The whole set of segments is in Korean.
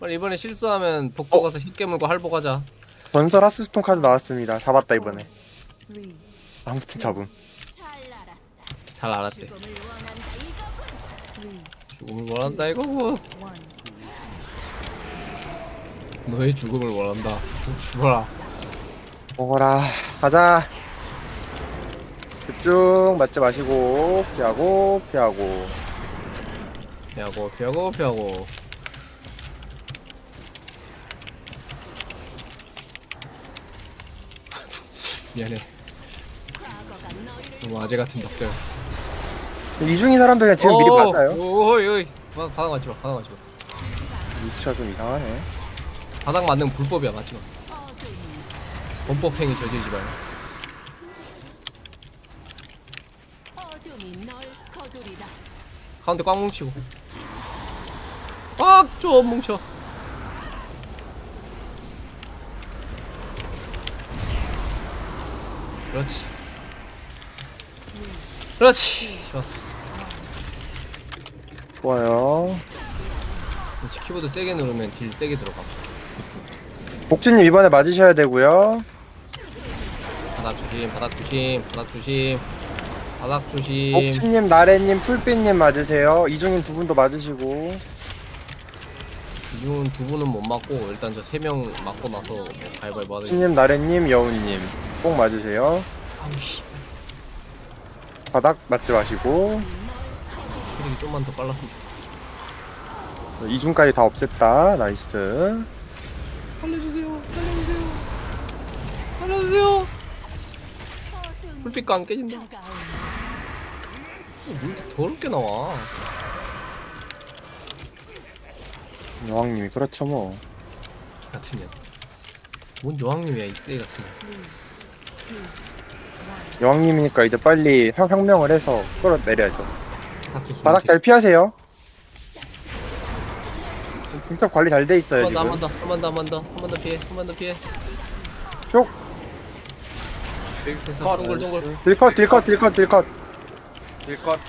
빨리 이번에 실수하면 복도 가서 힐 깨물고 할복 하자. 전설 하스스톤 카드 나왔습니다. 잡았다 이번에. 아무튼 잡음. 잘 알았대. 죽음을 원한다 one. 너의 죽음을 원한다. 죽어라. 먹어라. 가자. 집중 맞지 마시고 피하고 피하고. 피하고 피하고 피하고. 미안해. 너무 아재 같은 덕자였어. 이중인 사람들 그냥 지금 미리 맞아요. 오이 오이. 바닥 바닥 맞지 마. 바닥 맞지 마. 위치가 좀 이상하네. 바닥 맞는 건 불법이야 맞지 마. 범법 행위 저지르지 마요. 어둠이 널 거두리다. 가운데 꽉 뭉치고. 꽉좀 뭉쳐. 그렇지. 그렇지. 좋았어. 좋아요. 그렇지. 키보드 세게 누르면 딜 세게 들어가. 복진님 이번에 맞으셔야 되고요. 바닥 조심, 바닥 조심, 바닥 조심, 바닥 조심. 복진님, 나래님, 풀빛님 맞으세요. 이중인 두 분도 맞으시고. 이분 두 분은 못 맞고 일단 저 세 명 맞고 나서 뭐 가위바위보 하는. 복진님, 나래님, 여우님 꼭 맞으세요. 아우씨. 바닥 맞지 마시고. 스피링이 좀만 더 빨랐으면 좋겠다. 이중까지 다 없앴다. 나이스. 살려주세요. 살려주세요. 살려주세요. 불빛가 안 깨진다. 어, 뭐 이렇게 더럽게 나와. 여왕님이 그렇죠 뭐. 같은 년. 뭔 여왕님이야 이 쓰레기 같은 년. 여왕님이니까 이제 빨리 혁- 혁명을 해서 끌어내려야죠. 바닥 잘 피하세요. 등top 관리 잘 돼 있어요 한번 더, 지금. 한번 더, 한번 더, 한번 더, 한 번 더 피해, 한 번 더 피해. 쭉. 됐어, 동글 동글. 딜컷 딜컷 딜컷 딜컷. 일컷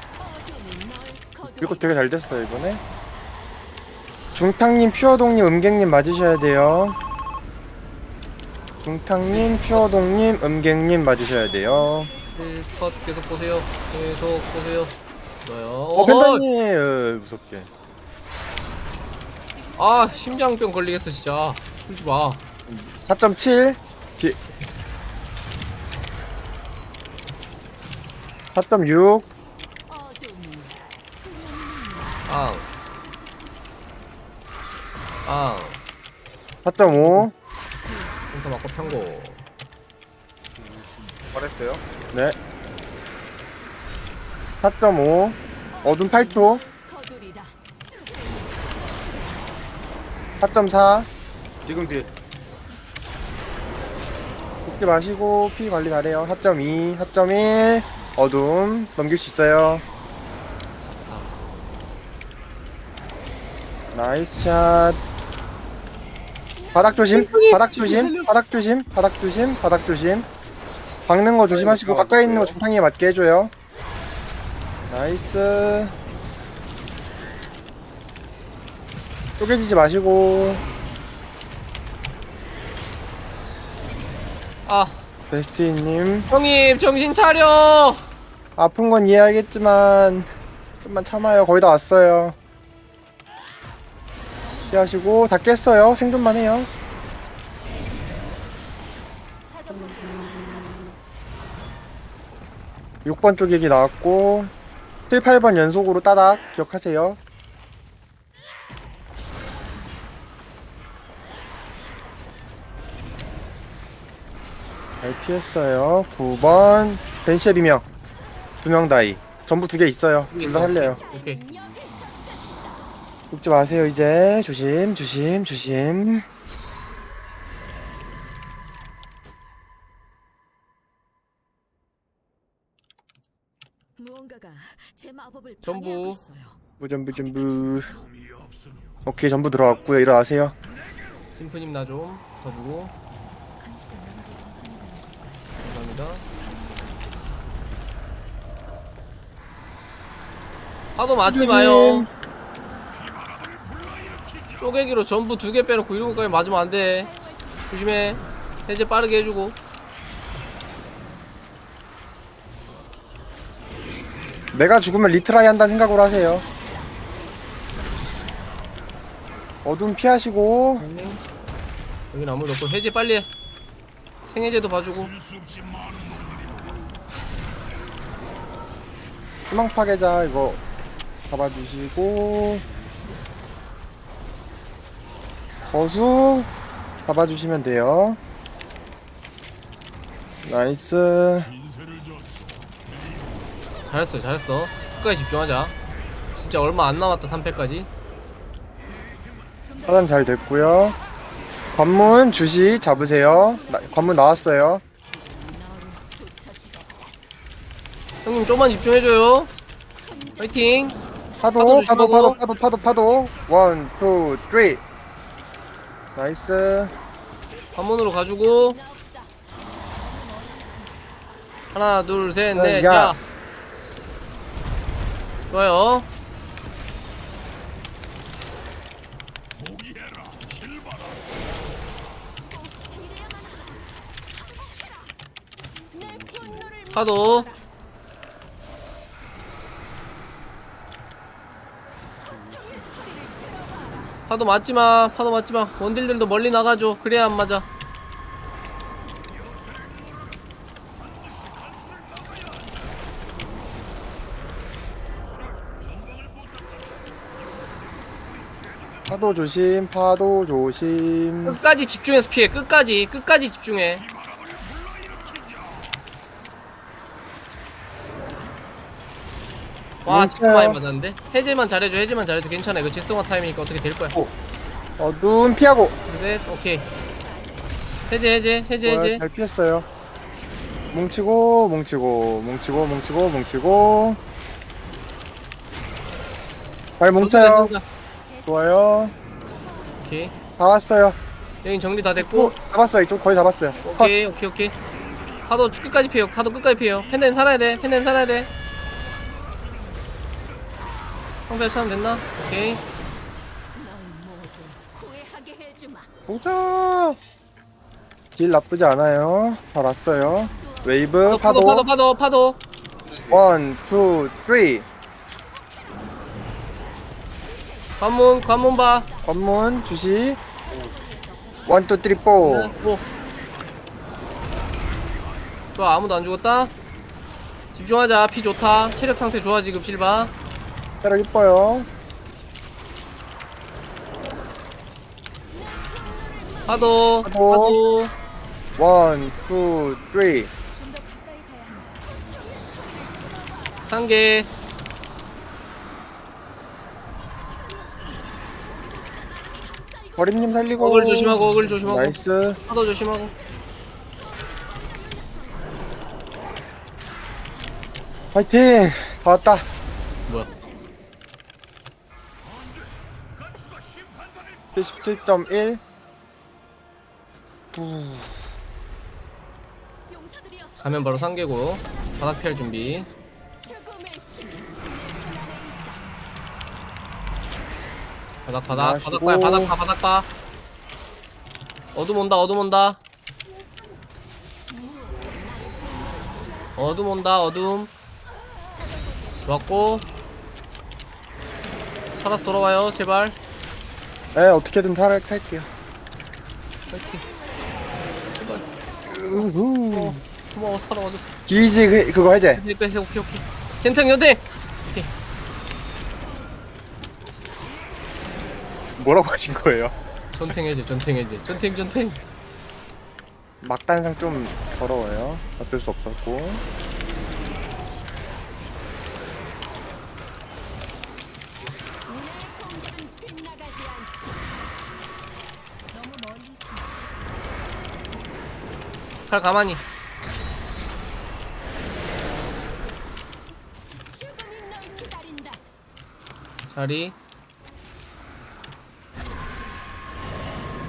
딜컷 되게 잘 됐어요 이번에. 중탕님, 퓨어동님, 음갱님 맞으셔야 돼요. 중탕님, 퓨어동님, 음갱님 맞으셔야 돼요. 컷 계속 보세요. 계속 보세요. 좋아요. 어, 어, 펜타님 으, 무섭게. 아 심장병 걸리겠어 진짜. 풀지 마. 4.7 기... 4.6 아. 아. 4.5 센터 맞고 평고. 잘했어요? 네. 4.5 어둠 8초. 거두리다. 4.4 지금 뒤에. 죽지 마시고 피 관리 잘해요. 4.2 4.1 어둠 넘길 수 있어요. 나이스 샷 바닥 조심 바닥 조심 바닥 조심 바닥 조심 바닥 조심. 박는 거 조심하시고 가까이 있는 거. 중탕에 맞게 해줘요. 나이스. 쪼개지지 마시고. 아. 베스티님. 형님 정신 차려. 아픈 건 이해하겠지만 좀만 참아요. 거의 다 왔어요 피하시고 다 깼어요. 생존만 해요. 육번쪽 얘기 나왔고 7, 8번 연속으로 따닥 기억하세요. 잘 피했어요. 9번 벤시의 비명. 두 명 다이. 전부 두 개 있어요. 둘 다 살려요. 오케이. 죽지 마세요 이제 조심 조심 조심 무언가가 제 마법을 전부. 방해하고 있어요. 무전부 전부 오케이 전부 들어왔고요 일어나세요 심프님 나 좀. 더 보고. 간수가 나를? 감사합니다. 하도 맞지 마요. 쪼개기로 전부 두 개 빼놓고 이런 것까지 맞으면 안 돼. 조심해. 해제 빠르게 해주고. 내가 죽으면 리트라이 한다는 생각으로 하세요. 어둠 피하시고 여긴 아무도 없고 해제 빨리 해. 생해제도 봐주고. 희망 파괴자 이거 잡아주시고 거수 잡아주시면 돼요. 나이스. 잘했어, 잘했어. 끝까지 집중하자. 진짜 얼마 안 남았다, 3패까지. 차단 잘 됐고요. 관문 주시 잡으세요. 나- 관문 나왔어요. 형님, 좀만 집중해줘요. 화이팅! 파도 파도. 파도 파도 파도 파도 원, 투, 쓰리. 나이스. 관문으로 가주고. 하나, 둘, 셋, 야, 넷, 야. 자. 좋아요. 파도. 파도 맞지 마. 파도 맞지 마. 원딜들도 멀리 나가줘. 그래야 안 맞아. 파도 조심, 파도 조심. 끝까지 집중해서 피해. 끝까지. 끝까지 집중해. 와, 진짜. 많이 맞았는데? 해제만 잘해줘. 해제만 잘해줘. 괜찮아. 이거 제스동화 타임이니까 어떻게 될 거야. 어둠 피하고. 넷, 오케이. 해제, 해제, 해제, 와, 해제. 잘 피했어요. 뭉치고, 뭉치고, 뭉치고, 뭉치고, 뭉치고. 잘 뭉쳐요. 전투 좋아요. 오케이. 다 왔어요. 여긴 정리 다 오, 됐고. 잡았어요. 이쪽 거의 잡았어요. 컷. 오케이, 오케이, 오케이. 파도 끝까지 피해요. 파도 끝까지 피해요. 팬데임 살아야 돼. 팬데임 살아야 돼. 성배 차면 됐나? 오케이. 보자. 딜 나쁘지 않아요. 잘 왔어요. 웨이브, 파도, 파도, 파도, 파도. 파도. 원, 투, 쓰리. 관문, 관문 봐. 관문, 주시. 원, 투, 쓰리, 포. 네, 뭐. 좋아, 아무도 안 죽었다. 집중하자. 피 좋다. 체력 상태 좋아, 지금 실바. 때려 이뻐요. 파도, 파도. 파도. 원, 투, 쓰리. 상계. 버림님 살리고. 어글 조심하고, 어글 조심하고. 나이스. 파도 조심하고. 파이팅! 다 왔다. 77.1. 용사들이여 가면 바로 상계고. 바닥 피할 준비. 바닥, 바닥. 바닥 봐, 바닥 봐, 바닥 봐. 어둠 온다, 어둠 온다. 어둠 온다, 어둠. 좋았고. 살아서 돌아와요, 제발. 네, 어떻게든 탈, 탈게요. 파이팅. 우후. 고마워, 살아와줘서. 기지, 그, 그거 해제. 오케이, 오케이, 오케이. 젠탱 연대! 뭐라고 하신 거예요? 전탱 해제, 전탱 해제. 전탱, 전탱. 막단상 좀 더러워요. 어쩔 수 없었고. 빗나가지 않지. 너무 멀리 있어. 팔 가만히. 자리.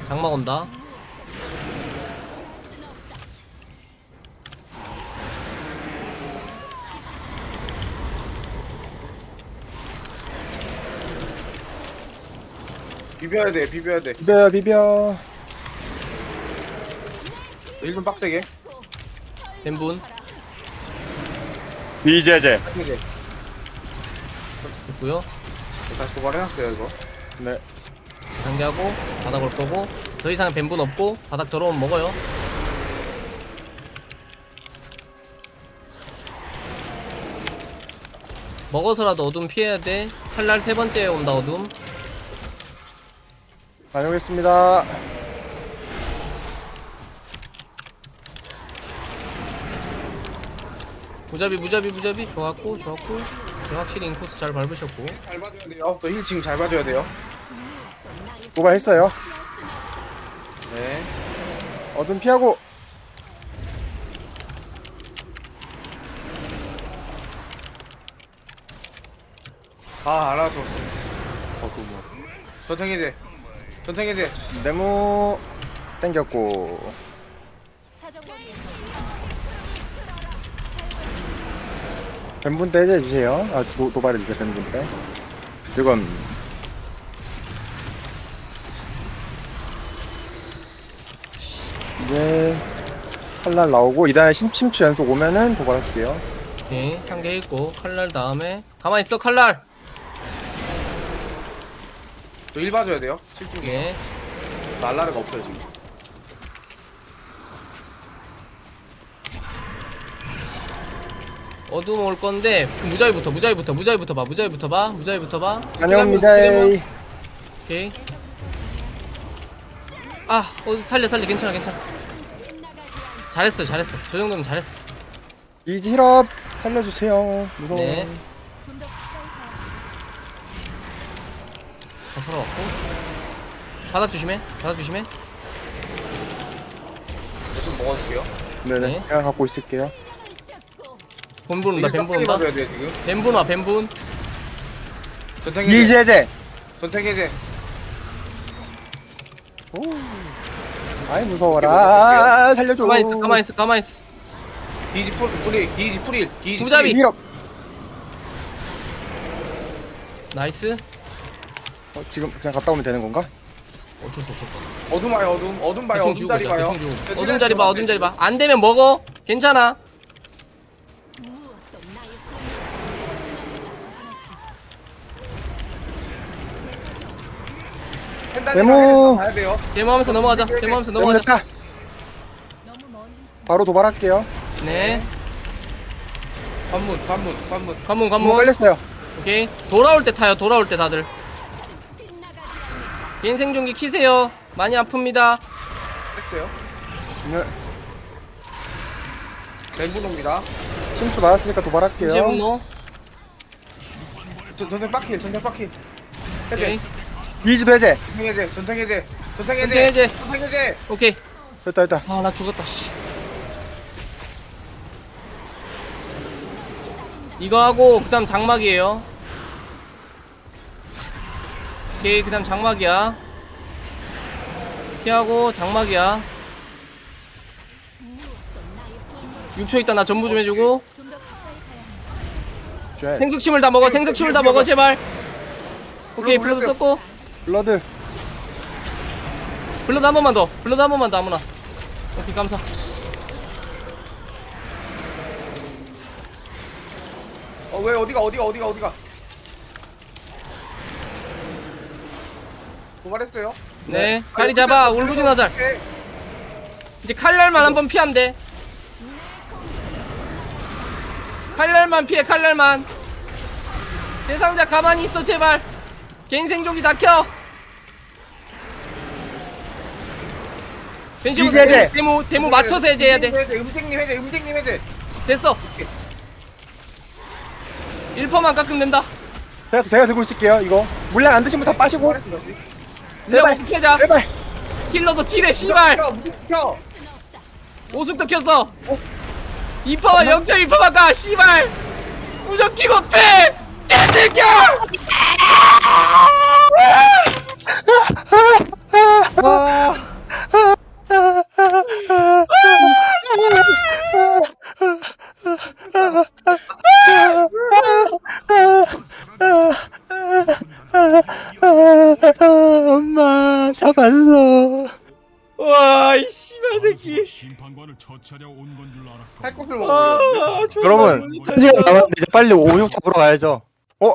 장막 온다. 비벼야 돼 비벼야 돼 비벼 비벼 1분 빡세게. 뱀분? 비제제. 빡세게. 됐고요. 다시 도발해놨어요 이거. 네. 상대하고 바닥 올 거고 더 이상 뱀분 없고 바닥 들어오면 먹어요. 먹어서라도 어둠 피해야 돼. 칼날 세 번째 온다 어둠. 다녀오겠습니다 무자비 무자비 무자비. 좋았고 좋았고. 네, 확실히 인코스 잘 밟으셨고. 잘 봐줘야 돼요. 또힐 지금 잘 봐줘야 돼요. 도발했어요. 네. 어둠 피하고. 아 알아줬어 어그 전탱해제. 전탱해제. 네모. 땡겼고 뱀분 때 해주세요. 아 도, 도발해주세요 뱀분 때 지금 이제 칼날 나오고 이달에 심, 심추 연속 오면은 도발할게요. 오케이. 상계 있고 칼날 다음에. 가만히 있어 칼날! 또1 봐줘야 돼요. 7중에. 네 날라르가 없어요 지금 어둠 올 건데 그 무자비부터 무자비부터 무자비부터 봐 무자비부터 봐 무자비부터 봐. 다녀옵니다. 기대면- 오케이. 아 어, 살려 살려. 괜찮아 괜찮아. 잘했어 잘했어. 저 정도면 잘했어. 이지 힐업 살려주세요. 무서워. 네. 다 살아왔고 바닥 조심해 바닥 조심해. 좀 먹어줄게요. 네네. 네. 제가 갖고 있을게요 뱀분 온다 뱀분 온다. 봐줘야 돼 지금. 뱀분 와 뱀분. 전탱 해제. 이지 해제. 전탱 해제. 오. 아이 무서워라. 살려줘. 가만히 있어 가만히 있어 가만히 있어. 기지 풀 풀이 기지 풀일 기지 무자비. 풀일. 힐업 나이스. 어, 지금 그냥 갔다 오면 되는 건가? 어쩔 수 없었다 어둠 와요 어둠. 어둠 봐요 대충 어둠 지우고 자리 있자 봐요. 대충 지우고. 네, 어둠 자리 봐 어둠 자리 봐안 되면 먹어. 괜찮아 네모. 가야 돼요. 데모하면서 넘어가자. 데모하면서 넘어가자. 됐다. 바로 도발할게요. 네. 관문 관문 관문. 관문 한번 관문. 걸렸어요? 오케이. 돌아올 때 타요. 돌아올 때 다들. 개인 생존기 키세요. 많이 아픕니다. 했어요. 네. 옵니다. 심추 맞았으니까 도발할게요. 이제 분노. 전- 전탱 빡힐 전탱 빡힐 오케이. 이 지도 해제. 전탱해제 전탱해제 전탱해제 전탱해제. 전탱해제. 오케이. 됐다 됐다. 아 나 죽었다 씨. 이거 하고 그 다음 장막이에요. 오케이 그 다음 장막이야. 피하고 장막이야. 6초 있다 나 전부 좀 해주고. 생숙침을 다 먹어 생숙침을 다 먹어 제발. 오케이 블러드 썼고 블러드 블러드 한 번만 더 블러드 한 번만 더 아무나 오케이 감사 어 왜 어디가 어디가 어디가 어디가 도발했어요 네 자리 잡아 울부진 화살 오케이. 이제 칼날만 한 번 피하면 돼. 칼날만 피해, 칼날만. 대상자 가만히 있어, 제발. 개인 생존기 다 켜. 벤시 이제 해제. 데모, 데모 맞춰서 해제해야 돼. 해제 음생님 해제 음생님 해제 됐어. 1퍼만 깎으면 된다. 제가, 제가 들고 있을게요 이거 물량 안 드시면 다 빠시고 내가 제발. 못 캐자. 제발 킬러도 킬해, 씨발. 켜 무슨 켜 오숙도 켰어. 2퍼와 0.1퍼만 가, 씨발. 무적 키고 패! 개새끼야! 심판관을 처치하려 온 건 줄 알았고 할 것을 아, 먹어버렸는데. 존나 여러분, 놀랬다, 한 시간. 남았는데 이제 빨리 오육 잡으러 가야죠. 어?